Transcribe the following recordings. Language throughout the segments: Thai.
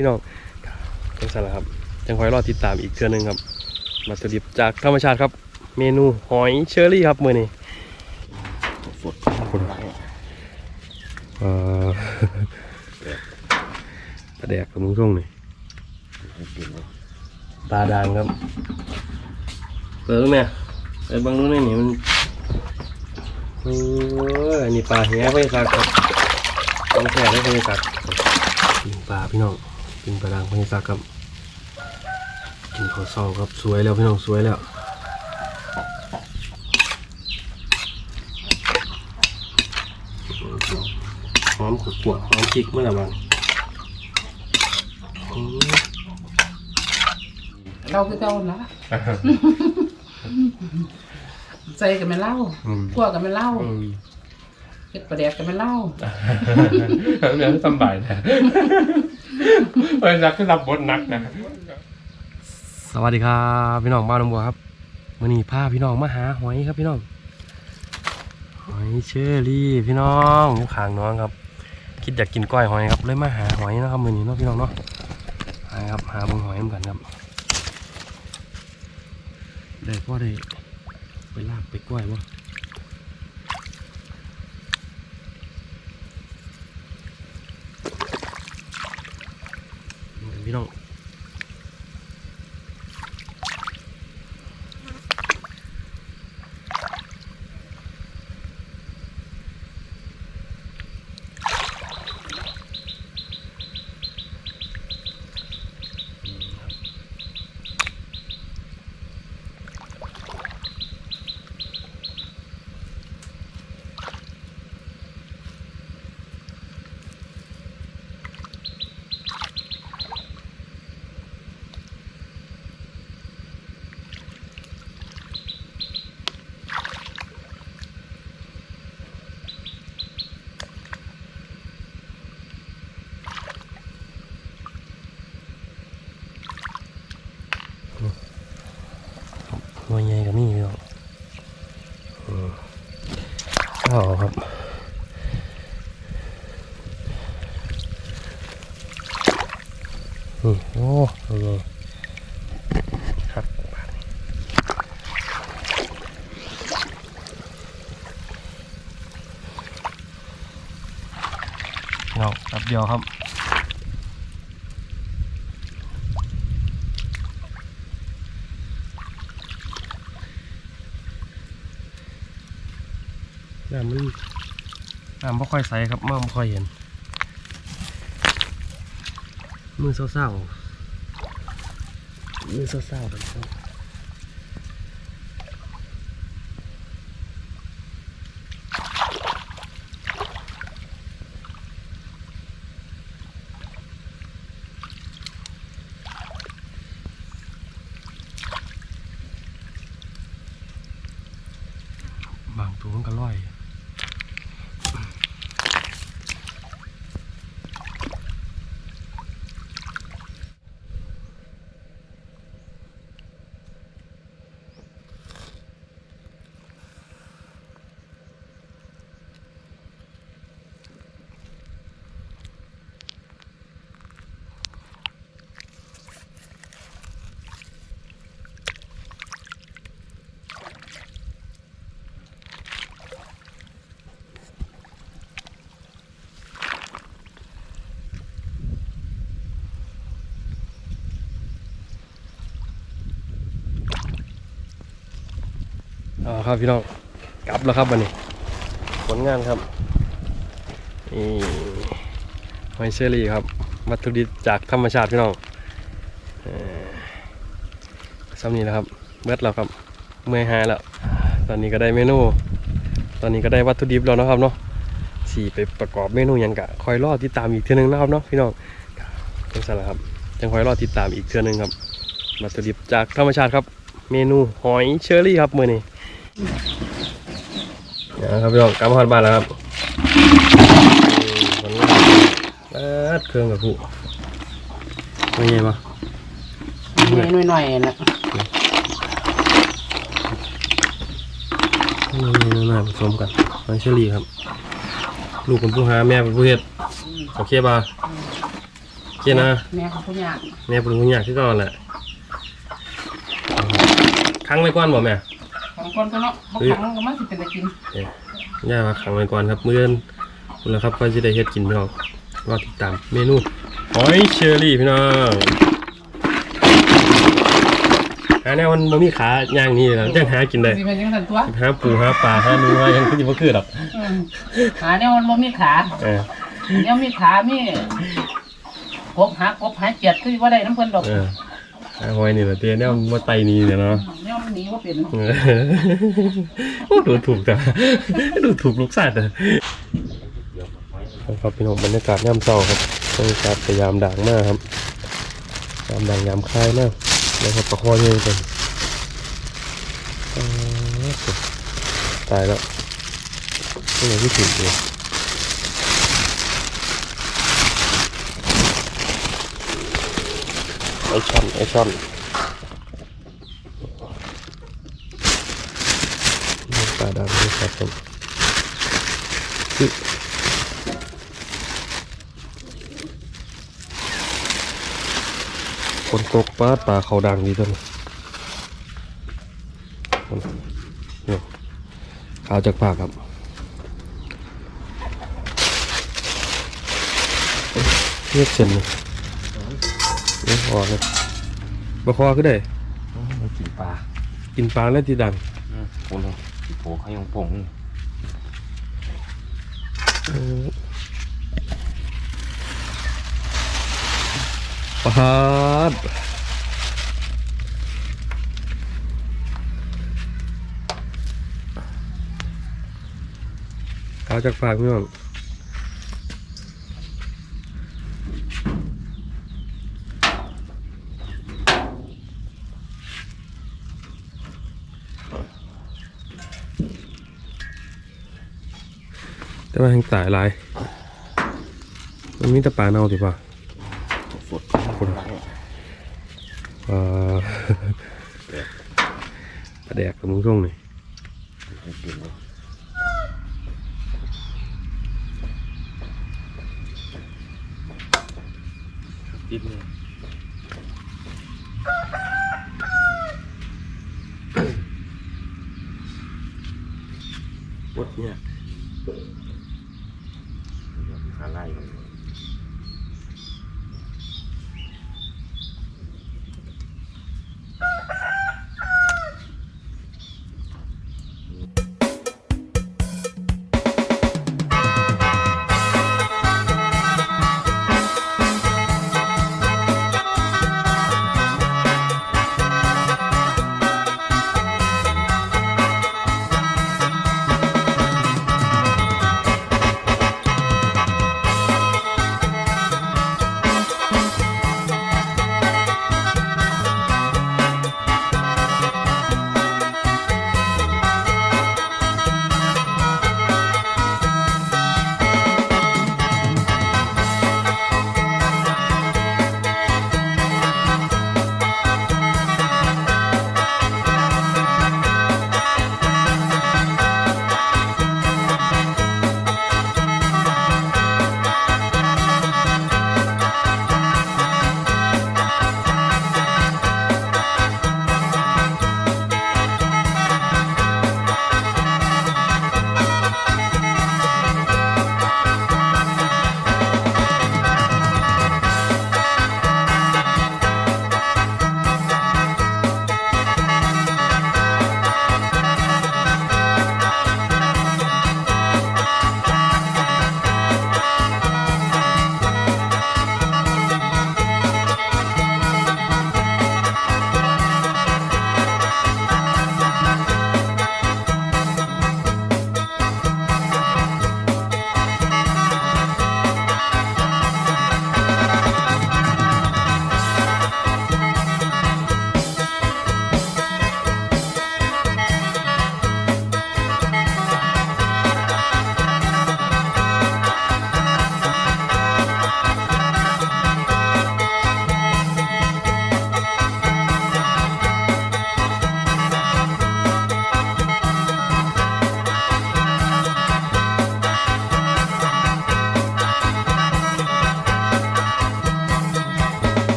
พี่น้องจังสันละครับจังคอยรอติดตามอีกเทื่อหนึงครับวัตถุดิบจากธรรมชาติครับ เมนูหอยเชอรี่ครับมื้อนี้สดไรเอ่อปลาแดกกับมุ้งส่งนี่กินเลยปลาด่างครับเปิดรู้ไหมเปิดบางนู้นนี่มันโอ้ยอันนี้ปลาแหไปสักครับต้องแค่ได้ไปสักกินปลาพี่น้อง กินปลาด่างไปสักครับกินข้าวเศร้าครับสวยแล้วพี่น้องสวยแล้วหอมขวดหอมพริกเมื่อไหร่บ้างอืมเราคือเก่าละใส่กันไม่เล่าอืมคั่วกันไม่เล่าอืมเฮ็ดปลาแดกกันไม่เล่าเรื่องสบายนะ เออรักก็รับบทนักนะสวัสดีครับพี่น้องบ้านน้องบัวครับมื่อนี้พาพี่น้องมาหาหอยครับพี่น้องหอยเชอรี่พี่น้องข้างน้องครับ คิดอยากกินก้อยหอยครับเลยมาหาหอยนะครับมือนี้เนาะพี่น้องเนาะหาครับหาบงหอยเหมือนกันครับได้ก็ได้ไปลาบไปก้อยวะนี่กัน พี่น้อง หน่วยใหญ่กับนี่พี่น้องอืมเอา ครับอืมโอ้หน่วยใหญ่ครับบาทนี้เงาแป๊บเดียวครับ น้ำมัน น้ำไม่ค่อยใสครับมองไม่ค่อยเห็น มือเศร้าๆมือเศร้าๆกันครับ อครับพี่น้องกลับแล้วครับวันนี้ผลงานครับนี่หอยเชอรี่ครับวัตถุดิบจากธรรมชาติพี่น้องซ้ำนี้นะครับเบิดแล้วครับเมื่อยหายแล้วตอนนี้ก็ได้เมนู ตอนนี้ก็ได้วัตถุดิบแล้วนะครับเนาะสี่ไปประกอบเมนูยังกะคอยรอติดตามอีกเทือนึงนะครับเนาะพี่น้องจังสันละครับจังคอยรอติดตามอีกเทือนึงครับวัตถุดิบจากธรรมชาติครับ เมนูหอยเชอรี่ครับมือนี้ นะครับพี่น้องกลับมาฮอดบ้านแล้วครับอืมผลงานเอิดเครื่องกับผู้ไม่ใช่ปะหน่อยหน่อยๆนะนี่น่าผสมกันหอยเชอรี่ครับ ลูกเป็นผู้หาแม่เป็นผู้เฮ็ดโอเคป่ะโอเคจนะแม่ของผู้ยากแม่ปรุงอยากที่ก่อนแหละครั้งไว้ก่อนบ่แม่ ของคนก็เนาะบางครั้งก็มันสิเป็นตะกินย่ามาขังไว้ก่อนครับมื้อเอนคุณแล้วครับก็จะได้เฮ็ดกินพี่น้องรอติดตามเมนูหอยเชอรี่พี่น้องหาแนวมันบ่มีขาย่างนี่แล้วจังหากินได้สิเป็นยังไงตัวหาปูหาปลาหาหนูหาหยังคือสิบ่คือดอกอืมขาเนี่ยมันบ่มีขาเออเนี่ยมีขามีกบหากบหาเจ็ดคือว่าได้น้ำเพิ่นดอกเออ หาหอยนี่แหละเตี้ยแนวมันบ่ไตนี่เนี่ยเนาะเนี่ยมันหนีว่าเป็นเออโอ้ดูถูกแต่ดูถูกลูกสัตว์อะครับพี่น้องบรรยากาศย่ำเศร้าครับบรรยากาศพยายามด่างมากครับยามด่างยามคลายมากแล้วก็ประคองเยอะกันอ๋อตายแล้วนี่ไงที่ถึงเลย ไอช่อนไอช่อนปลาดำนี่ครับผมคือคนตกปลาปลาเขาดังดีจังเนี่ยขาวจากปากครับเรียกเส้นเลย นี่ออกเลยมาคอก็ได้ มันกินปลากินปลาแล้วที่ดังโอ้โหโผล่เขายังป่งปาดเอาจากฝากพี่น้อง แต่ว่าแห่งตายหลายมันมีแต่ปลาเน่าสิป่ะสดคนเอ่อปลาแดกกับมึงช่วงหน่อยมันกินเลยติดเลยวดเนี่ย หาไล่มันครั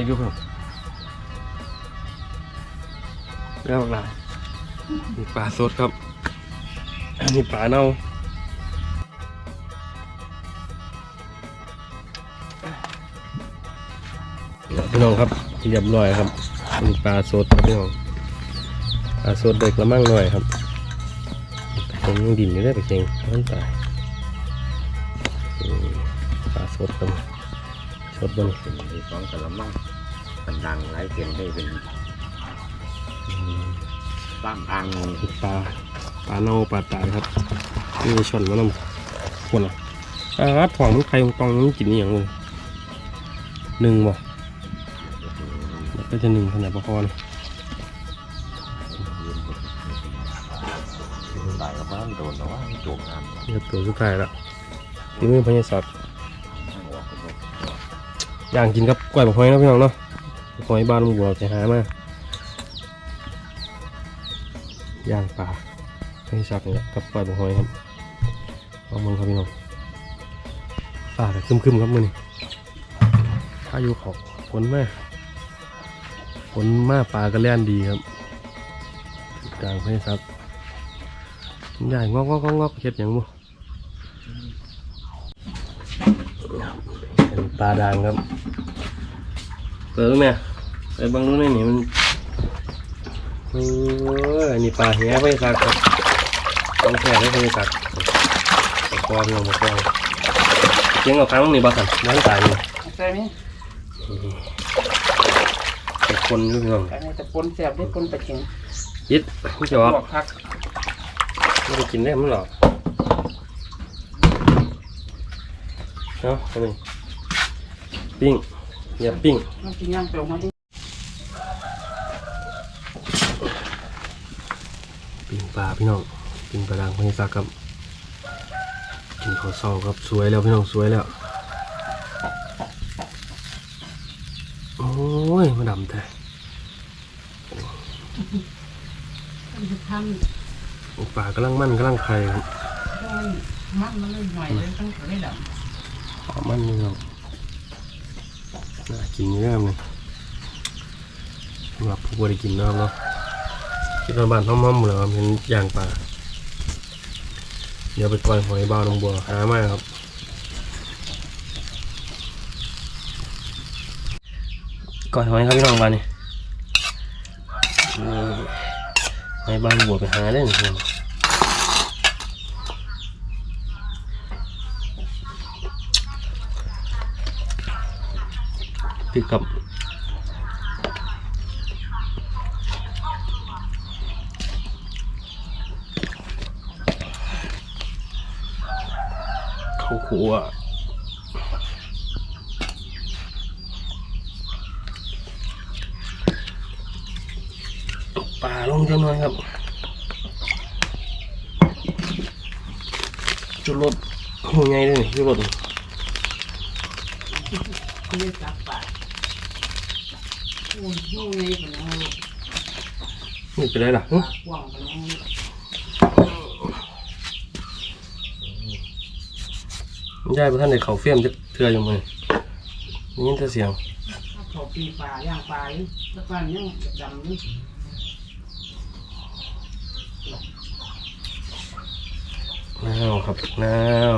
อยุบครับแล้วบักหลายมีปลาสดครับอันนี้ปลาเน่าพี่น้องครับเรียบร้อยครับมีปลาสดครับพี่น้องปลาสดเด็กละมั่งหน่อยครับผมยังดินอยู่ได้ไปเชียงนั่นตายอืมปลาสดครับสดบนเป็นในสองกะละมัง กันดังไรเกินได้เป็นบ้ามอ่างปลาปลาเน่าปลาตายครับนี่ชนมานำคนอะอ่าถ่วงมันไข่ปองมันกินอหย่างเลยหนึ่งบ่แล้วก็จะหนึ่งขนาดประคอเลยหลายกับบ้านโดนแต่ว่าโจมงามนี่ก็ตัวสุดท้ายละนี่มือพญาสัตว์ทางออกก็บอกย่างกินกับกล้วยบักหอยเนาะพี่น้องเนาะบัก หอยบ้านลุงบัวจะหามาย่างปลาพญาสัตว์นี่แหละกับกล้วยบักหอยครับเอามึงครับพี่น้องฟ้าแต่คึมๆครับมือนี่พายุเขาฝนมาฝนมากปลาก็แล่นดีครับกลางพญาสัตว์ใหญ่งอกงอกงอกเฮ็ดหยังบ่เป็นปลาด่างครับเปิดไหม ไปเบังนู้นนี่นี่มันโอ้ยอันนี้ปลาแหพญาสัตว์ครับต้องแค่ได้พญาสัตว์ปลาคอพี่น้องปลาคอเจียงกับครั้งนี่บ้าสันบ้านตายนี่ใช่ไหมเป็นคนอยู่พี่น้องอันนี้จะปนแสบได้ปนไปกินยิดไม่จะว่าลวกคักไม่ได้กินได้มันหรอกเนาะอันนี้ปิ้งอย่าปิ้ง มันกินย่างเปรี้ยวมาดิ ปิ้งปลา พี่น้องปิ้งปลาดังพญาสักครับกินข้าวเช้าครับสวยแล้วพี่น้องสวยแล้วโอ้ยมาดำแท้มันจะทำปลากำลังมันกำลังไข่ครับมันมันเลยหน่อยเลยต้องได้ดหอมมันนี่ครับน่ากินเยอะเลยสำหรับผู้บริกินนะครับเนาะ คิดว่าบ้านห้อมๆเหมือนครับเห็นย่างปลาเดี๋ยวไปปล่อยหอยบ้าลงบัวหามาครับก่อยหอยครับพี่น้องบ้านนี่หอยบ้านบัวไปหาได้หนึ่งติดกับ ข้าวคั่วปลาลงจังหน่อยครับ จุดรถหัวใหญ่เลยนี่จุดรถนี่ำนี่จับปลาโอ้ยนู่นไงเป็นยังไงนี่เป็นไรล่ะหึปลากว้างเป็นยังไง ยายพระท่านในเขาเฟียมจะเทืออยู่มือนี่ยินแต่เสียงเขาปีปลาย่างปลาอยู่แล้วก็ยังดำอยู่น้าวครับน้าว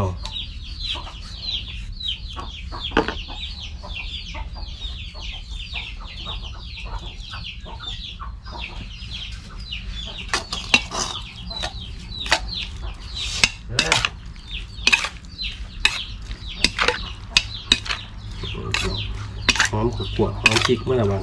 หอมขวดหอมพริกเมื่อไหร่บ้าง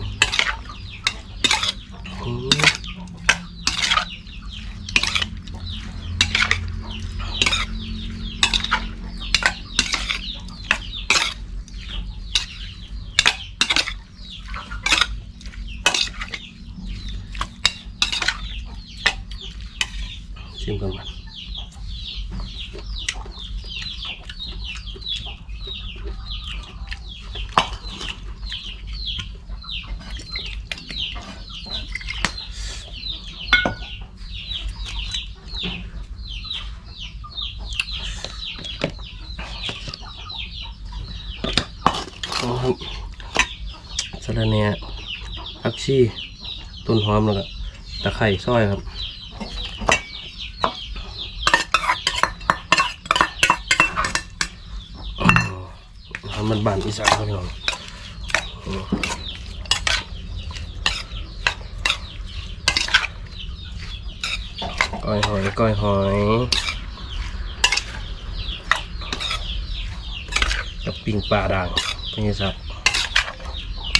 เอาครับระแหน่ผักชีต้นหอมแล้วก็ตะไคร้ซอยครับทำมันบานอีสานครับพี่น้องก้อยหอยก้อยหอยกับปิ่งปลาด่าง นไงครับ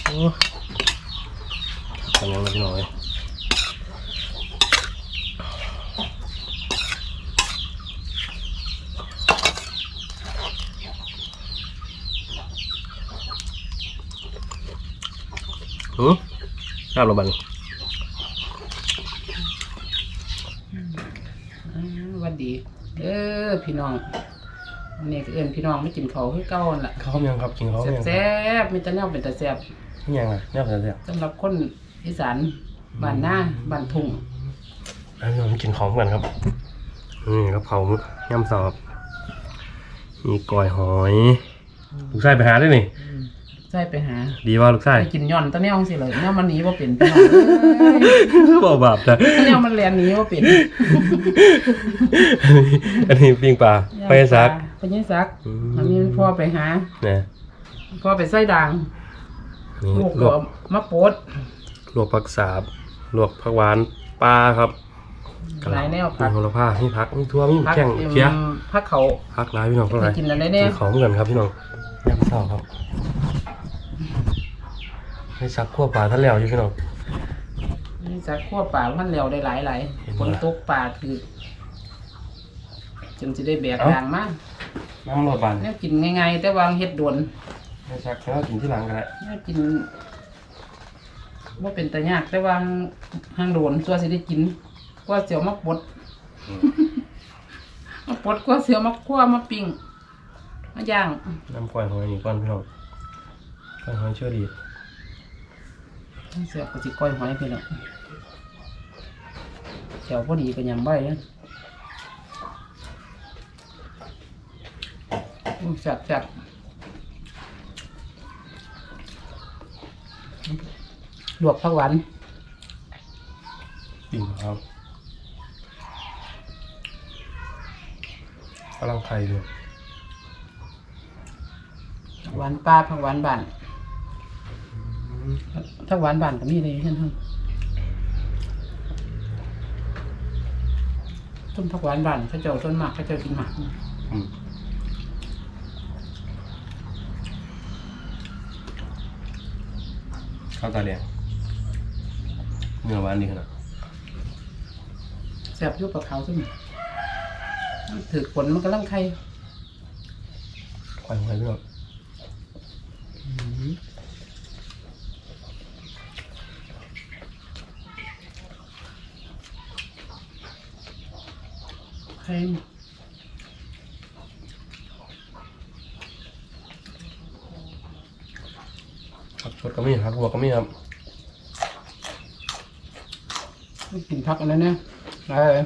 โอ้ทำยังไงพี่น้องเอ้ยหืมทราบหรอบันวัดดีเด้อพี่น้อง วันนี้ก็เอิ้นพี่น้องไม่กินเขาวคือเก่าหั่นล่ะเขายังครับกินเขายังแซ่บๆมีแต่แนวเป็นแต่แซ่บยังไงเนี่ยเสียสำหรับคนอีสานบ้านหน้าบ้านทุ่งอันนี้ผมกินของเหมือนกันครับนี่กะเพราย่ำสอบมีกอยหอย ลูกชายไปหาได้นี่ใช่ไปหาดีว่าลูกชายไปกินย่อนตะแนวสิเลยแนวมันหนีว่าเป็นพี่น้องเอ้ยบอกบาปจ้ะตะแนวมันแลนหนีว่าเป็น อันนี้ปิ้งปลาไปซัก ไปยังซักอืม อันนี้พ่อไปหา นะพ่อไปไส้ด่างนี่ลูกลวก็กมาโปดลวกผักสาบลวกผักหวานปลาครับหลายแนวผัมีกโหระพามีผักมีทั่วมีผักแข้งเอิ่มเคี้ยผักเขา ผักหลายพี่น้องเท่าไหร่กินอะไรแน่กินของเหมือนกันครับพี่น้องย่ำเศร้าครับให้ซักขั้วปลาท่านแล้วอยู่พี่น้องนี่ซักขั้วป่ามันแล้วได้หลายหลายเห็นฝบ่นล่ะตกป่าคือจนจะได้แบกเอ้าด่างมา น้ำรดบานแนวกินง่ายๆแต่วางเฮ็ดด่วนให้ซักแล้วกินที่หลังกันแหละแนวกินว่าเป็นแต่ยากแต่วางห้างโดนตัวสิได้กินกว่าเสียวมาปดมาปดกว่าเสียวมาคั่วมาปิ้งมาย่างน้ำก้อยหอยนี่ก้อนพี่น้องก้อยหอยเชื่อดีเสียบก็สิก้อยหอยไปแล้วเสียวพอดีก็ยำใบนะ อู้จับจับลวกผักหวานปิ่งครับกำลังไข่ด้วยผักหวานปลาผักหวานบ้านผักหวานบ้านก็มีเลยเห็นทั้งต้นผักหวานบ้านเขาเจ้าต้นหมากเขาเจ้ากินหมากอืม ข้าวตาแดงเนื้อหวานดีขนาดแซ่บอยุบปลาขาวซึ่งถือผลมันกำลังไข่ก้อยหอยพี่น้องไข่ ผัก สดก็มีผักบัวก็มีครับกินผักอันนั้นเนี่ยอะไร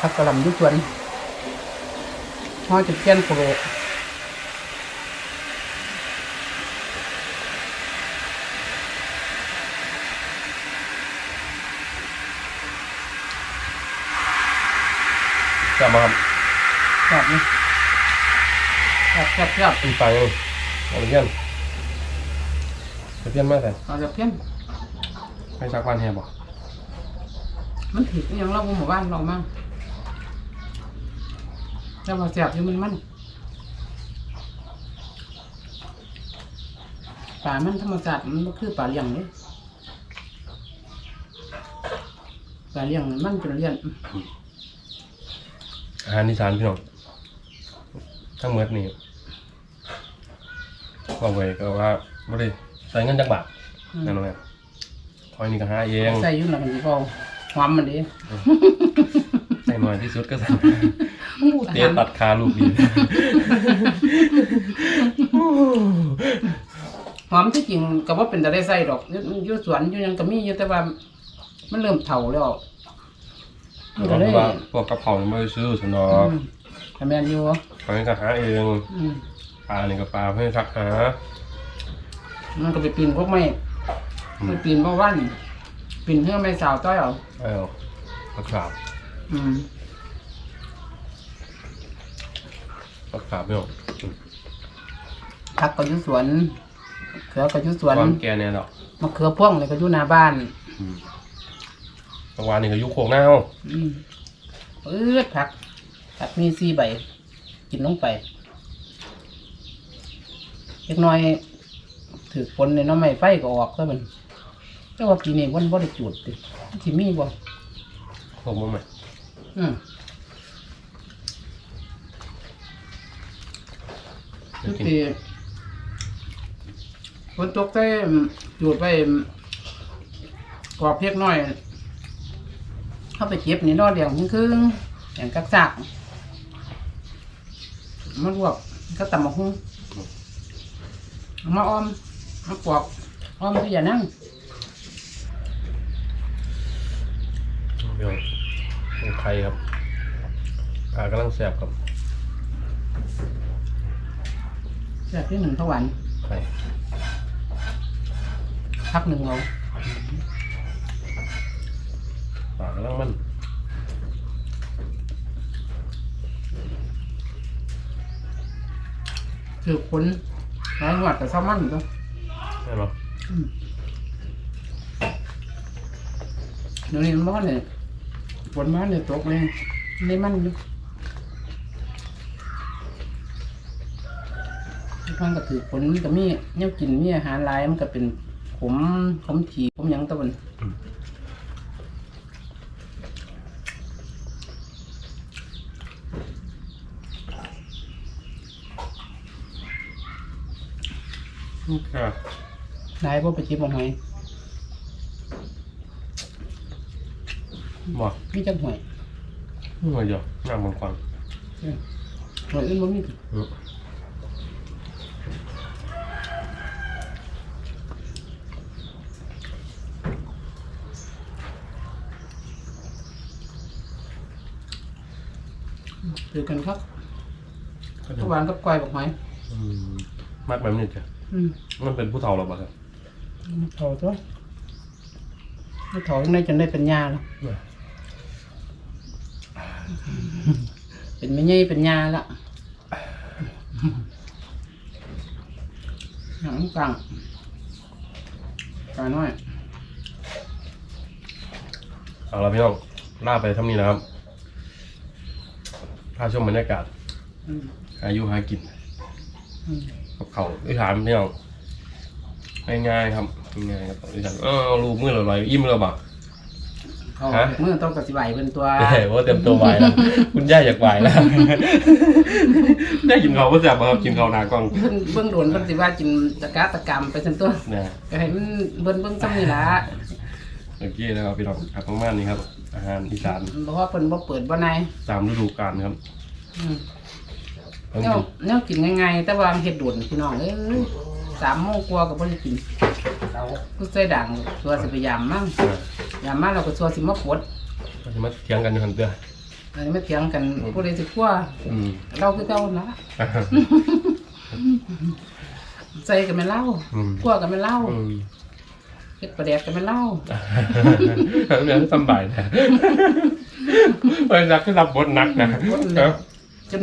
ผักกระหล่ำอยุสวนห่อจะเพี้ยนโปรจับมาครับแบบนี้ แบบแบบแบบอีกปลายังเอาไปเพี้ยนไปเพี้ยนมาแต่เราจะเพี้ยนให้ซักวันแฮบอกมันถืออหยังเราบ่หมู่บ้านเรามากแต่ว่าแซ่บอยู่มันมันปลามันธรรมชาติมันบ่คือปลาเลี้ยงเลยปลาเลี้ยงมันเป็นเลี้ยงอาหารอีสานพี่น้องทั้งหมดนี่ บอกไว้ก็ว่าไม่ได้ใส่เงินจักบาทอืมนั่นแหละคอยนี่ก็หาเองใส่อยุ่นละมันสิพอหอมมันดีใส่น้อยที่สุดก็ใส่เตะตัดคาลูกดีหอมที่จริงก็ว่าเป็นแต่ได้ใส่ดอกอยู่อยู่สวนอยู่หยังก็มีอยู่แต่ว่า มันเริ่มเฒ่าแล้วมันเพก็เลยราะว่าพวกกระเพราไม่ได้ซื้อสนออืมแต่แม่นอยู่คอยนี่ก็หาเองอืม ปลานี่ก็ปลาเพื่อทักหามันก็ไปปีนพวกไม้อืมไปปีนพวกวันปีนเพื่อไม่สาวต้อยเอาเอาปลาขาบอืมปลาขาบไม่ออกพักก็อยู่สวนเขือก็อยู่สวนความแก่เนี่ยหรอกมะเขือพ่วงเลยก็อยู่หน้าบ้านอืมบางวันนี่ก็อยุคโคกหน้าเฮาอืมเออผักผักมีสี่ใบ กินลงไป เล็กน้อยถือฝนในน้ำไม่ไฟก็ออกแล้วมันแต่ว่าปีนี้วันบ่ได้จุดติที่มีบ่โคกมั้งไหมอืมจะกินที่ฝนตกได้จุดไปกรอบเพียกน้อย เข้าไปเก็บนี่นอเดียวครึ่งๆอย่างกักซักมันลวกก็ตำมะฮุ่งเอา มาอ้อมมาปอกอ้อมที่อย่านั่งเดี๋ยวเป็นไข่ครับปลากำลังแซ่บครับแซ่บที่หนึ่งเท่าหวานไข่พักหนึ่งเอาปลากำลังมันถือคน หลายหวัดกับเศร้ามันก็ใช่หรอเดี๋ยวนี้มันบ้านเนี่ยฝนมาเนี่ยตกเลยในมันอยู่ท้องก็ถือฝนมันก็มีเนี่ยกินมีอาหารหลายมันก็เป็นขมขมถีขมหยังตะวัน ค่ะนายพวกไปจิบมาหอยบ่มีจังหอยหัวเดียวน้ำบางฟังหอยอื่นบ่มีอืมถือกันครับก็เดี๋ทุยวกวันกับก้อยบอกหอยอืมมากแบบนี้จ้ะ อืมมันเป็นผู้เฒ่าหรอเปล่าครับเถาตัวไม่เถาในจนได้เป็นยาแล้วเนี่ยเป็นไม่ใช่เป็นยาละหนังกลางกลางน้อย เอาละพี่น้องล่าไปเท่านี้นะครับพาชมบรรยากาศอืม อายุหากิน อืม กับเขาไอ้ถามพี่น้องง่ายๆครับง่ายๆครับไอ้ถามเออรูปมือเราลอยอิ่มเราบ่าเขาฮะเมื่อต้องกสิบไหวเป็นตัวเฮ้ยว่าเต็มตัวไหวแล้วคุณย่าอยากไหวแล้วได้กินเขาวก็แซ่บบ่ครับกินเขาวหนากล้องเบิ่งเบื้องโดนเพิ่นสิว่ากินตะกาตะกรรมไปทั้งตัวนะก็ให้มันเบิ่งเบิ่งซ้ำนี่ล่ะโอเคแล้วครับพี่น้องครับประมาณนี้ครับ อาหารอีสานเพราะว่าเพิ่นบ่เปิดบ่ในตามฤดูกาลครับ อืมต้องแนวกินแนวกินง่ายๆแต่ว่าเฮ็ดโดนพี่น้องเอ้ยสามโมงกว่าก็บ่ได้กินกูใส่ด่างตัวสิไปยามมั่งอ่ายามมาเราก็ชัวสิมาปวดก็จะมาเถียงกันอยู่หันเตืออันนี้มาเถียงกันผู้ใดสิกลัวอืมเราคือเก่านะใส่กันแม่นเหล้าอืม กลัวกันแม่นเหล้าอืมเฮ็ดประแดกกันแม่นเหล้าเดี๋ยวสบายนะเอ้ยรักก็รับบทหนักนะครับ จน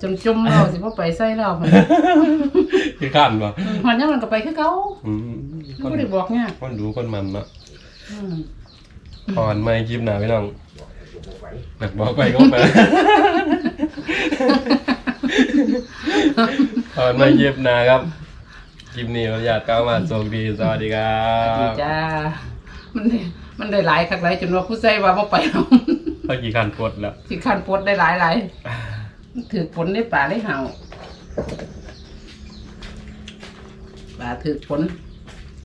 จนจุ่มเราสิบ่ไปใส่เรามันที่ข้านบ่มันยังมันก็ไปคือเก่าอืมคบ่นได้บอกเนี่ย คนดูคนมันเนาะอืมก่อนไม่คลิปหนาพี่น้องหนักบอกไปก็ไปก่อนไม่คลิปหนาครับคลิปนี้เราอยากก้าวมาโชคดีสวัสดีครัดีบ จ้า มันได้ มันได้หลายคักหลายจนว่าผู้ใส่ว่าบ่ไปเอาเมื่อกี้ขันกดแล้วสิคันปวดได้หลายหลายถือฝนได้ป่าได้เห่าป่าถือฝน